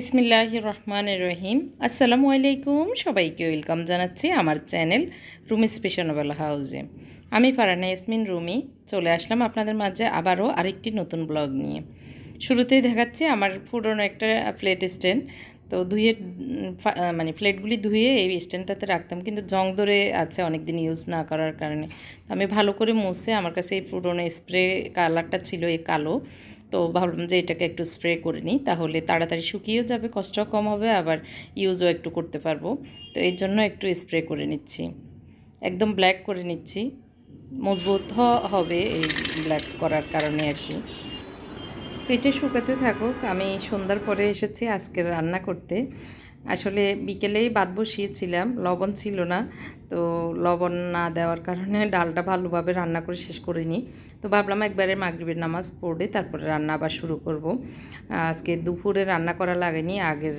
বিসমিল্লাহ রহমান রহিম আসসালামু আলাইকুম সবাইকে ওয়েলকাম জানাচ্ছি আমার চ্যানেল রুমি স্পেশানবেলা হাউসে। আমি ফারানা ইয়াসমিন, রুমি। চলে আসলাম আপনাদের মাঝে আবারও আরেকটি নতুন ব্লগ নিয়ে। শুরুতেই দেখাচ্ছি আমার পুরনো একটা প্লেট স্ট্যান্ড। তো ধুয়ে মানে প্লেটগুলি ধুয়ে এই স্ট্যান্ডটাতে রাখতাম, কিন্তু জং ধরে আছে অনেক দিন ইউজ না করার কারণে। তো আমি ভালো করে মুছে আমার কাছে এই পুরনো স্প্রে কালারটা ছিল এই কালো। তো ভাবলাম যে এটাকে একটু স্প্রে করে নিই, তাহলে তাড়াতাড়ি শুকিয়েও যাবে কষ্টও কম হবে, আবার ইউজও একটু করতে পারব। তো এর জন্য একটু স্প্রে করে নিচ্ছি। একদম ব্ল্যাক করে নিচ্ছি। মজবুত হবে এই ব্ল্যাক করার কারণে আর কি। তো এটা শুকাতে থাকুক, আমি সন্ধ্যার পরে এসেছি আজকে রান্না করতে। আসলে বিকেলেই ভাত বসিয়েছিলাম, লবণ ছিল না, তো লবণ না দেওয়ার কারণে ডালটা ভালোভাবে রান্না করে শেষ করিনি। তো ভাবলাম একবারে মাগরিবের নামাজ পড়ে তারপরে রান্না আবার শুরু করব। আজকে দুপুরে রান্না করা লাগেনি, আগের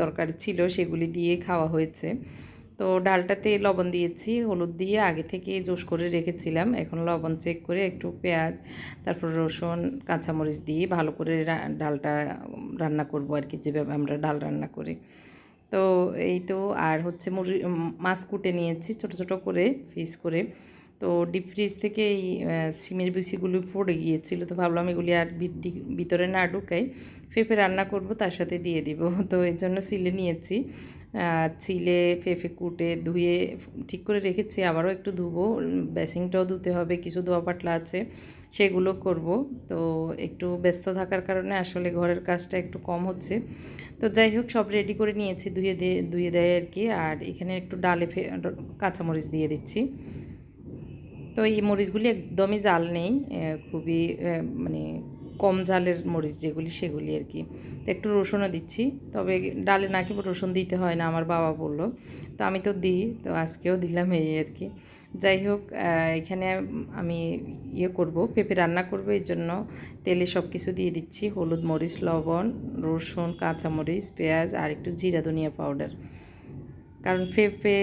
তরকারি ছিল সেগুলি দিয়ে খাওয়া হয়েছে। তো ডালটাতে লবণ দিয়েছি, হলুদ দিয়ে আগে থেকে জোশ করে রেখেছিলাম। এখন লবণ চেক করে একটু পেঁয়াজ, তারপর রসুন, কাঁচামরিচ দিয়ে ভালো করে ডালটা রান্না করব আর কি যেভাবে আমরা ডাল রান্না করি। তো এই তো, আর হচ্ছে মুরগি মাছ কুটে নিয়েছি ছোট ছোট করে, পিস করে। তো ডিপ ফ্রিজ থেকে এই সিমের বিচিগুলো পড়ে গিয়েছিল, তো ভাবলাম এগুলি আর ভিতরে না ঢুকাই পেঁপে রান্না করব, তার সাথে দিয়ে দিব। তো এই জন্য সিলে নিয়েছি। চিলে পেঁপে কুটে ধুয়ে ঠিক করে রেখেছি, আবারও একটু ধুবো বেসিংটাও ধুতে হবে, কিছু ধোয়া পাতলা আছে, সেগুলো করব। তো একটু ব্যস্ত থাকার কারণে আসলে ঘরের কাজটা একটু কম হচ্ছে। তো যাই হোক, সব রেডি করে নিয়েছি, ধুয়ে দিয়ে, ধুয়ে দেয় আর কি আর এখানে একটু ডালে ফে, কাঁচামরিচ দিয়ে দিচ্ছি। তো এই মরিচগুলি একদমই জাল নেই খুবই মানে কম জালের মরিচ যেগুলি, সেগুলি আর কি তো একটু রসুনও দিচ্ছি, তবে ডালে নাকি রসুন দিতে হয় না, আমার বাবা বলল। তো আমি তো দিই, তো আজকেও দিলাম এই আর কি যাই হোক এখানে আমি ইয়ে করব, পেঁপে রান্না করব, এই জন্য তেলে সব কিছু দিয়ে দিচ্ছি। হলুদ মরিচ, লবণ, রসুন, কাঁচামরিচ, পেঁয়াজ আর একটু জিরা ধনিয়া পাউডার। কারণ পেঁপে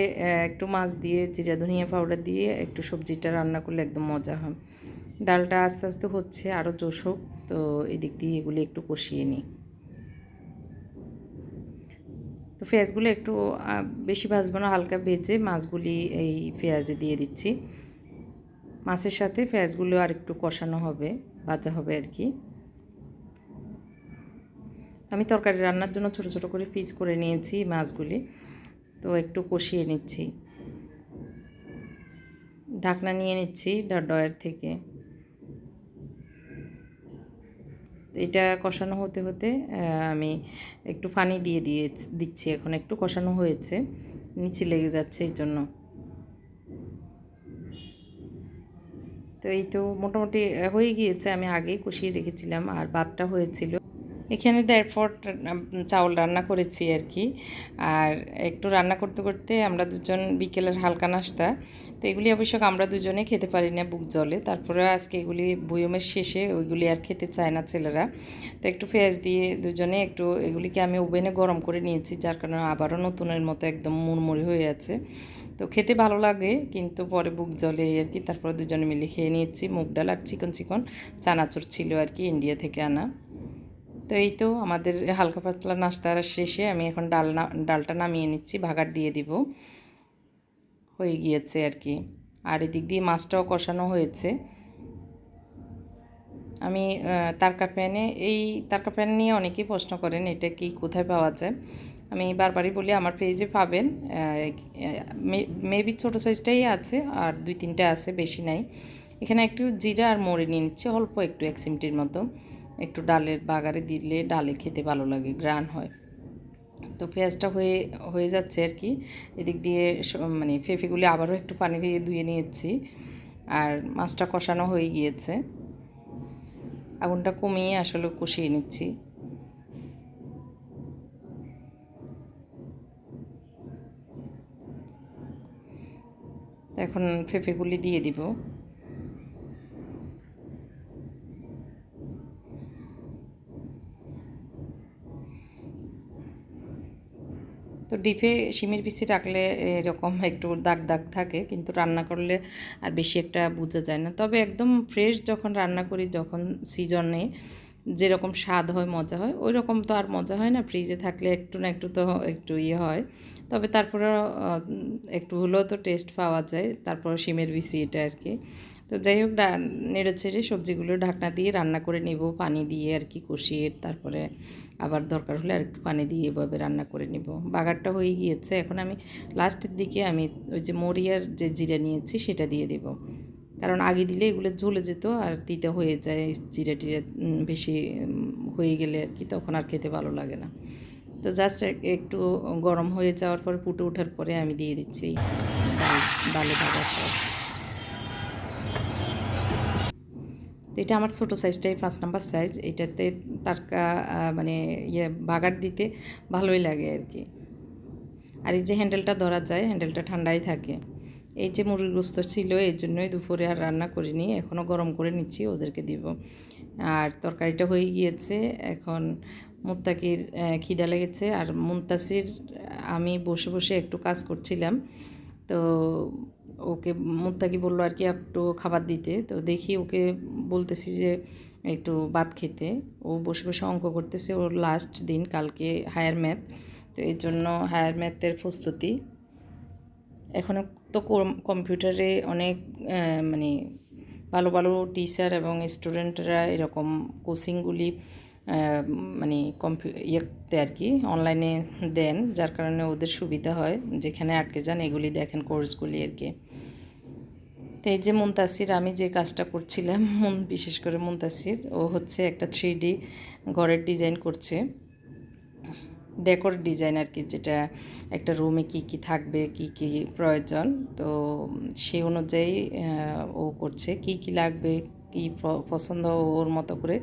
একটু মাছ দিয়ে জিরা ধনিয়া পাউডার দিয়ে একটু সবজিটা রান্না করলে একদম মজা হয়। ডালটা আস্তে আস্তে হচ্ছে আরও জোশ হোক, তো এদিক দিয়ে এগুলি একটু কষিয়ে নিই। তো পেঁয়াজগুলো একটু বেশি ভাজবো না, হালকা ভেজে মাছগুলি এই পেঁয়াজে দিয়ে দিচ্ছি। মাছের সাথে পেঁয়াজগুলো আর একটু কষানো হবে, ভাজা হবে আর কি। আমি তরকারি রান্নার জন্য ছোট ছোট করে পিস করে নিয়েছি মাছগুলি, তো একটু কষিয়ে নিচ্ছি। ঢাকনা নিয়ে নিচ্ছি ডয়ের থেকে তো এটা কষানো হতে হতে আমি একটু ফানি দিয়ে দিয়ে দিচ্ছি। এখন একটু কষানো হয়েছে, নিচে লেগে যাচ্ছে এই জন্য। তো এই তো মোটামুটি হয়ে গিয়েছে। আমি আগেই কষিয়ে রেখেছিলাম, আর বাদটা হয়েছিল। এখানে দেড় পট চাউল রান্না করেছি আর কি। আর একটু রান্না করতে করতে আমরা দুজন বিকেলের হালকা নাস্তা। তো এগুলি অবশ্য আমরা দুজনে খেতে পারি না বুক জলে তারপরে আজকে এগুলি বুয়মের শেষে ওইগুলি আর খেতে চায় না ছেলেরা। তো একটু পেঁয়াজ দিয়ে দুজনে একটু এগুলিকে আমি ওভেনে গরম করে নিয়েছি, যার কারণে আবারও নতুনের মতো একদম মুড়মুড়ি হয়ে আছে। তো খেতে ভালো লাগে, কিন্তু পরে বুক জলে আর কি। তারপরে দুজনে মিলে খেয়ে নিয়েছি। মুগ ডাল আর চিকন চিকন চানাচুর ছিল আর কি, ইন্ডিয়া থেকে আনা। তো এই তো আমাদের হালকা পাতলা নাস্তার শেষে আমি এখন ডাল না ডালটা নামিয়ে নিচ্ছি ভাগার দিয়ে দিব। হয়ে গিয়েছে আর কি। আর এদিক দিয়ে মাছটাও কষানো হয়েছে। আমি তারকা প্যানে, এই তারকা প্যান নিয়ে অনেকেই প্রশ্ন করেন, এটা কি কোথায় পাওয়া যায়? আমি বারবারই বলি, আমার পেজে পাবেন। মেবি ছোটো সাইজটাই আছে, আর দুই তিনটে আছে, বেশি নাই। এখানে একটু জিরা আর মরে নিয়ে নিচ্ছে, অল্প একটু, এক সিমটির মতো। একটু ডালের বাগারে দিলে ডালে খেতে ভালো লাগে গ্রান হয়। তো পেঁয়াজটা হয়ে হয়ে যাচ্ছে আর কি। এদিক দিয়ে মানে ফেফেগুলি আবারও একটু পানি দিয়ে ধুয়ে নিয়েছি। আর মাছটা কষানো হয়ে গিয়েছে। আগুনটা কমিয়ে আসলে কষিয়ে নিচ্ছি। এখন ফেফেগুলি দিয়ে দিব। ডিপে শিমের পিসি রাখলে এরকম একটু দাগ দাগ থাকে, কিন্তু রান্না করলে আর বেশি একটা বোঝা যায় না। তবে একদম ফ্রেশ যখন রান্না করি, যখন সিজনে যেরকম স্বাদ হয়, মজা হয় ওই রকম তো আর মজা হয় না। ফ্রিজে থাকলে একটু না একটু তো একটু ইয়ে হয়। তবে তারপরে একটু হলেও তো টেস্ট পাওয়া যায়, তারপর শিমের বিসি এটা আর কি। তো যাই হোক নেড়ে ছেড়ে সবজিগুলো ঢাকনা দিয়ে রান্না করে নেব, পানি দিয়ে আর কি কষিয়ে, তারপরে আবার দরকার হলে আর একটু পানি দিয়ে এভাবে রান্না করে নেব। বাগারটা হয়ে গিয়েছে, এখন আমি লাস্টের দিকে আমি ওই যে মরিয়ার যে জিরা নিয়েছি সেটা দিয়ে দেব। কারণ আগে দিলে এগুলো ঝুলে যেত আর তিতা হয়ে যায়, জিরা টিরা বেশি হয়ে গেলে আর কি তখন আর খেতে ভালো লাগে না। তো জাস্ট একটু গরম হয়ে যাওয়ার পরে, ফুটে ওঠার পরে আমি দিয়ে দিচ্ছি ডালে ভাজা সব এটা আমার ছোটো সাইজটাই পাঁচ নাম্বার সাইজ এটাতে তারকা মানে ইয়ে বাগার দিতে ভালোই লাগে আর কি আর এই যে হ্যান্ডেলটা ধরা যায় হ্যান্ডেলটা ঠান্ডাই থাকে। এই যে মুরগির গোস্ত ছিল, এই জন্যই দুপুরে আর রান্না করিনি। এখনও গরম করে নিচ্ছি, ওদেরকে দিব। আর তরকারিটা হয়ে গিয়েছে। এখন মুত্তাকির খিদা লেগেছে। আর মুন্তাসির, আমি বসে বসে একটু কাজ করছিলাম। তো ওকে মুত্তাকি বলল আর কি একটু খাবার দিতে। তো দেখি ওকে বলতেছি যে একটু ভাত খেতে। ও বসে বসে অঙ্ক করতেছে। ওর লাস্ট দিন, কালকে হায়ার ম্যাথ তো এর জন্য হায়ার ম্যাথের প্রস্তুতি। এখনও তো কম্পিউটারে অনেক মানে ভালো ভালো টিচার এবং স্টুডেন্টরা এরকম কোচিংগুলি মানে কম্পিউ ইয়েতে আর কি অনলাইনে দেন, যার কারণে ওদের সুবিধা হয়। যেখানে আটকে যান, এগুলি দেখেন কোর্সগুলি আর কি। তো এই যে মুন্তাসির, আমি যে কাজটা করছিলাম বিশেষ করে মুন্তাসির, ও হচ্ছে একটা থ্রি ডি ঘরের ডিজাইন করছে। ডেকোর ডিজাইন আর কি, যেটা একটা রুমে কি কি থাকবে, কি কি প্রয়োজন, তো সেই অনুযায়ী ও করছে। কি কি লাগবে, কি পছন্দ ওর মতো করে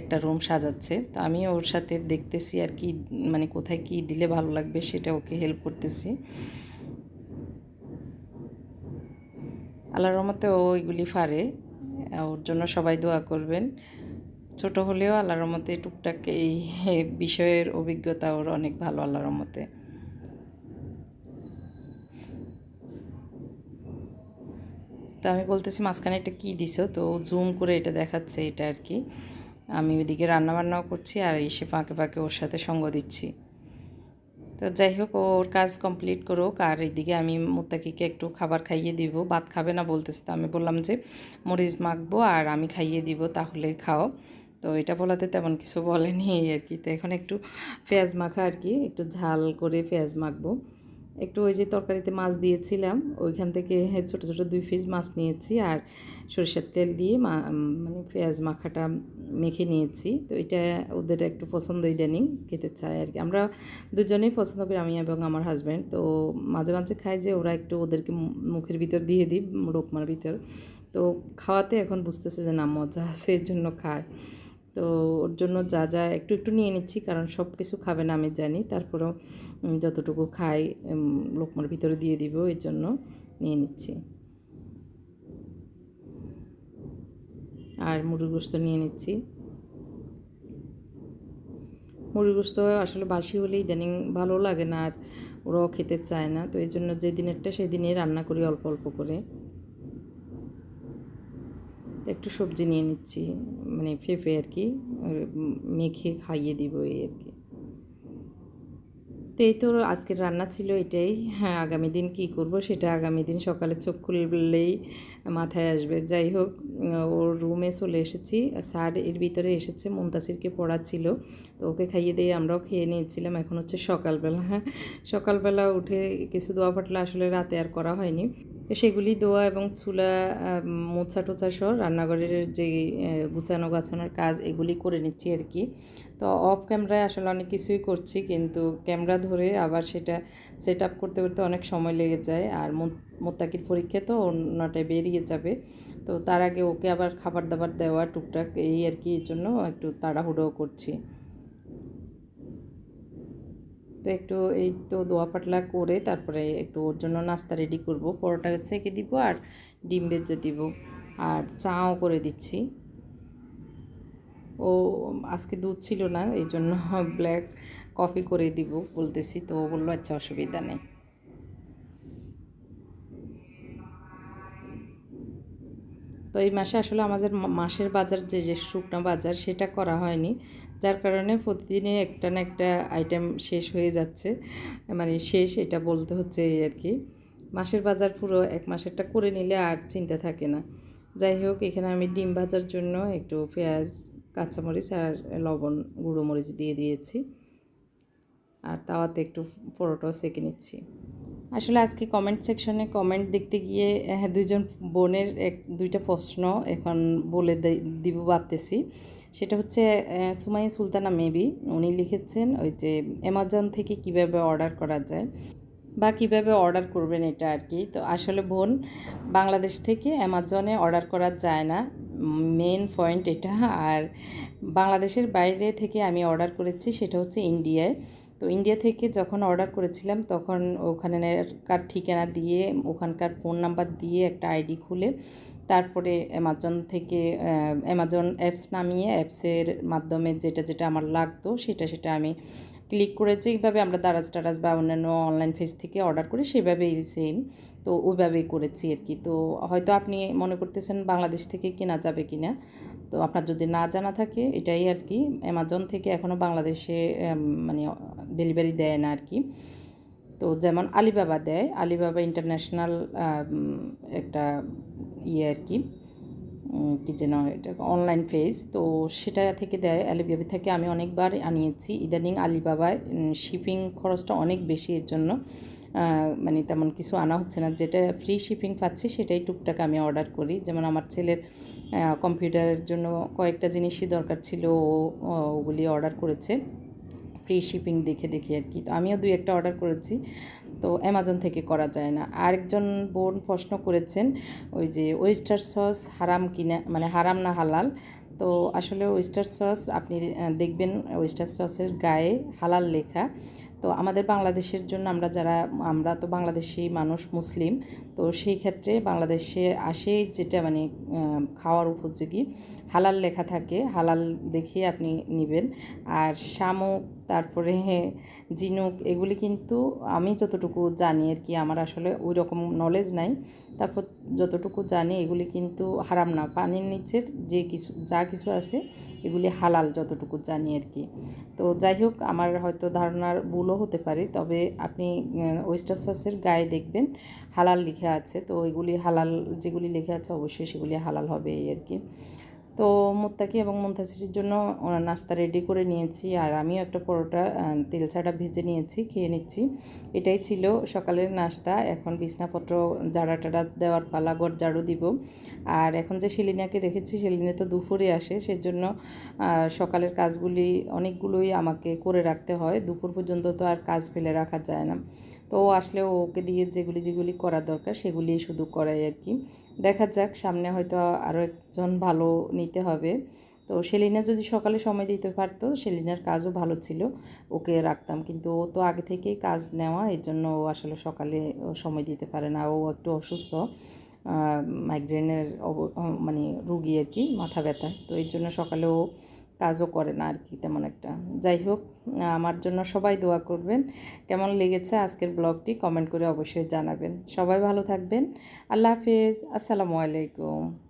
একটা রুম সাজাচ্ছে। তো আমি ওর সাথে দেখতেছি আর কি মানে কোথায় কি দিলে ভালো লাগবে সেটা ওকে হেল্প করতেছি। আল্লাহর রহমতে ও ওইগুলি পারে। ওর জন্য সবাই দোয়া করবেন। ছোট হলেও আল্লাহর রহমতে টুকটাক এই বিষয়ের অভিজ্ঞতা ওর অনেক ভালো আল্লাহর রহমতে। তো আমি বলতেছি মাঝখানে এটা কী দিছো? তো জুম করে এটা দেখাচ্ছে এটা আর কি। আমি ওইদিকে রান্নাবান্নাও করছি আর এসে ফাঁকে ফাঁকে ওর সাথে সঙ্গ দিচ্ছি। তো যাই হোক, ওর কাজ কমপ্লিট করুক। আর এইদিকে আমি মুত্তাকিকে একটু খাবার খাইয়ে দিব। ভাত খাবে না বলতেছে তো, আমি বললাম যে মরিচ মাখবো আর আমি খাইয়ে দিব, তাহলে খাও। তো এটা বলাতে তেমন কিছু বলেনি আর কি। তো এখন একটু পেঁয়াজ মাখা আর কি, একটু ঝাল করে পেঁয়াজ মাখবো। একটু ওই যে তরকারিতে মাছ দিয়েছিলাম, ওইখান থেকে ছোট ছোট দুই পিস মাছ নিয়েছি আর সরিষার তেল দিয়ে মানে পেঁয়াজ মাখাটা মেখে নিয়েছি। তো এটা ওদের একটু পছন্দ ইদানিং খেতে চায় আর কি। আমরা দুজনেই পছন্দ করি, আমি এবং আমার হাজব্যান্ড তো মাঝে মাঝে খাই যে ওরা একটু ওদেরকে মুখের ভিতর দিয়ে দিই, রোকমার ভিতর। তো খাওয়াতে এখন বুঝতেছে যে না, মজা আছে, এর জন্য খায়। তো ওর জন্য যা যা একটু একটু নিয়ে নিচ্ছি, কারণ সব কিছু খাবে না, আমি জানি। তারপরেও যতটুকু খাই লোকমার ভিতরে দিয়ে দিব, এর জন্য নিয়ে নিচ্ছি। আর মুরগি গোস্ত নিয়ে নিচ্ছি। মুরগি গোস্ত আসলে বাসি হলে ইদানিং ভালো লাগে না, আর ওরাও খেতে চায় না। তো এই জন্য যেদিনেরটা সেদিনই রান্না করি অল্প অল্প করে। একটু সবজি নিয়ে নিচ্ছি মানে ফেফে আর কি মেখে খাইয়ে দিব এই আর কি। তো এই তো আজকের রান্না ছিল এটাই। হ্যাঁ আগামী দিন কি করব সেটা আগামী দিন সকালে চোখ খুললেই মাথায় আসবে। যাই হোক, ওর রুমে চলে এসেছি। স্যার এর ভিতরে এসেছে মুমতাসিরকে পড়াচ্ছিল। তো ওকে খাইয়ে দিয়ে আমরাও খেয়ে নিয়েছিলাম। এখন হচ্ছে সকালবেলা। হ্যাঁ সকালবেলা উঠে কিছু দোয়া ফাটলা আসলে রাতে আর করা হয়নি। তো সেগুলি দোয়া এবং চুলা মোছা টোছা সহ রান্নাঘরের যে গুছানো গাছানোর কাজ এগুলি করে নিচ্ছি আর কি। তো অফ ক্যামেরায় আসলে অনেক কিছুই করছি কিন্তু ক্যামেরা ধরে আবার সেটা সেট আপ করতে করতে অনেক সময় লেগে যায় আর মোত্তাকির পরীক্ষা তো অন্যটায় বেরিয়ে যাবে। তো তার আগে ওকে আবার খাবার দাবার দেওয়া টুকটাক এই আর কি এর জন্য একটু তাড়াহুড়ো করছি। তো একটু এই তো দোয়া পাটলা করে তারপরে একটু ওর জন্য নাস্তা রেডি করব। পরোটা সেঁকে দিব আর ডিম বেজে দিব। আর চাও করে দিচ্ছি। ও, আজকে দুধ ছিল না, এই জন্য ব্ল্যাক কফি করে দিব বলতেছি। তো ও বলল আচ্ছা অসুবিধা নেই। তো এই মাসে আসলে আমাদের মাসের বাজার যে যে শুকনো বাজার, সেটা করা হয়নি। যার কারণে প্রতিদিনই একটা না একটা আইটেম শেষ হয়ে যাচ্ছে। মানে শেষ এটা বলতে হচ্ছে এই আর কি। মাসের বাজার পুরো এক মাসেরটা করে নিলে আর চিন্তা থাকে না। যাই হোক, এখানে আমি ডিম ভাজার জন্য একটু পেঁয়াজ, কাঁচামরিচ আর লবণ, গুঁড়ো মরিচ দিয়ে দিয়েছি। আর তাওয়াতে একটু পরোটাও সেঁকে নিচ্ছি। আসলে আজকে কমেন্ট সেকশনে কমেন্ট দেখতে গিয়ে হ্যাঁ দুইজন বোনের এক, দুইটা প্রশ্ন এখন বলে দিব ভাবতেছি। সেটা হচ্ছে আহ, সুমাইয়া সুলতানা মেবি উনি লিখেছেন ওই যে অ্যামাজন থেকে কীভাবে অর্ডার করা যায় বা কীভাবে অর্ডার করবেন এটা আর কি তো আসলে বোন বাংলাদেশ থেকে অ্যামাজনে অর্ডার করা যায় না। মেন পয়েন্ট এটা। আর বাংলাদেশের বাইরে থেকে আমি অর্ডার করেছি সেটা হচ্ছে ইন্ডিয়ায়। তো ইন্ডিয়া থেকে যখন অর্ডার করেছিলাম তখন ওখানকার ঠিকানা দিয়ে ওখানকার ফোন নাম্বার দিয়ে একটা আইডি খুলে তারপরে অ্যামাজন থেকে অ্যামাজন অ্যাপস নামিয়ে অ্যাপসের মাধ্যমে যেটা যেটা আমার লাগতো সেটা সেটা আমি ক্লিক করে যেভাবে আমরা দারাজ টারাজ বা অন্যান্য অনলাইন ফেস থেকে অর্ডার করি সেভাবেই সেম তো ওইভাবেই করেছি আর কি। তো হয়তো আপনি মনে করতেছেন বাংলাদেশ থেকে কেনা যাবে কি না তো আপনার যদি না জানা থাকে এটাই আর কি। অ্যামাজন থেকে এখনও বাংলাদেশে মানে ডেলিভারি দেয় না আর কি। তো যেমন আলিবাবা দেয়, আলিবাবা ইন্টারন্যাশনাল একটা ইয়ে আর কি কি যেন এটা অনলাইন পেজ তো সেটা থেকে দেয়, আলিবাবা থেকে আমি অনেকবার আনিয়েছি। ইদানিং আলিবাবায় শিপিং খরচটা অনেক বেশি, এর জন্য মানে তেমন কিছু আনা হচ্ছে না। যেটা ফ্রি শিপিং পাচ্ছি, সেটাই টুকটাক আমি অর্ডার করি। যেমন আমার ছেলের কম্পিউটারের জন্য কয়েকটা জিনিসই দরকার ছিল, ও ওগুলি অর্ডার করেছে। ফ্রি শিপিং দেখে দেখে আর কি। তো আমিও দুই একটা অর্ডার করেছি। তো অ্যামাজন থেকে করা যায় না। আরেকজন বোন প্রশ্ন করেছেন, ওই যে ওয়েস্টার সস হারাম কিনা মানে হারাম না হালাল? তো আসলে ওয়েস্টার সস আপনি দেখবেন ওয়েস্টার সসের গায়ে হালাল লেখা। তো আমাদের বাংলাদেশের জন্য আমরা যারা, আমরা তো বাংলাদেশি মানুষ, মুসলিম, তো সেই ক্ষেত্রে বাংলাদেশে আসে যেটা মানে খাওয়ার উপযোগী। হালাল লেখা থাকে, হালাল দেখে আপনি নেবেন। আর শামুক, তারপরে জিনুক এগুলি কিন্তু আমি যতটুকু জানি আর কি, আমার আসলে ওই রকম নলেজ নাই। তারপর যতটুকু জানি এগুলি কিন্তু হারাম না। পানির নিচের যে কিছু, যা কিছু আছে এগুলি হালাল যতটুকু জানি আর কি। তো যাই হোক, আমার হয়তো ধারণার ভুলও হতে পারে, তবে আপনি ওয়েস্টার সসের গায়ে দেখবেন, হালাল লিখে আছে। তো এগুলি হালাল, যেগুলি লেখা আছে অবশ্যই সেগুলি হালাল হবে এই আর কি। তো মুত্তাকি এবং মুন্তাসিরের জন্য ওনার নাস্তা রেডি করে নিয়েছি আর আমিও একটা পরোটা তেল ছাড়া ভেজে নিয়েছি, খেয়ে নিচ্ছি। এটাই ছিল সকালের নাস্তা। এখন বিছনাপত্র, জাড়া টাড়া দেওয়ার পালা ঘর ঝাড়ু দিব। আর এখন যে সেলিনাকে রেখেছি সেলিনে তো দুপুরে আসে, সেজন্য সকালের কাজগুলি অনেকগুলোই আমাকে করে রাখতে হয়। দুপুর পর্যন্ত তো আর কাজ ফেলে রাখা যায় না। তো ও আসলে ওকে দিয়ে যেগুলি যেগুলি করা দরকার সেগুলি শুধু করাই আর কি। দেখা যাক, সামনে হয়তো আরও একজন ভালো নিতে হবে। তো সেলিনা যদি সকালে সময় দিতে পারতো, সেলিনার কাজও ভালো ছিল, ওকে রাখতাম। কিন্তু ও তো আগে থেকেই কাজ নেওয়া, এর জন্য ও আসলে সকালে সময় দিতে পারে না। ও একটু অসুস্থ মাইগ্রেনের মানে রুগী আর কি, মাথা ব্যথা। তো এর জন্য সকালে ও কাজও করে না আর কি, তেমন একটা। যাই হোক, আমার জন্য সবাই দোয়া করবেন। কেমন লেগেছে আজকের ব্লগটি কমেন্ট করে অবশ্যই জানাবেন। সবাই ভালো থাকবেন। আল্লাহ হাফিজ। আসসালামু আলাইকুম।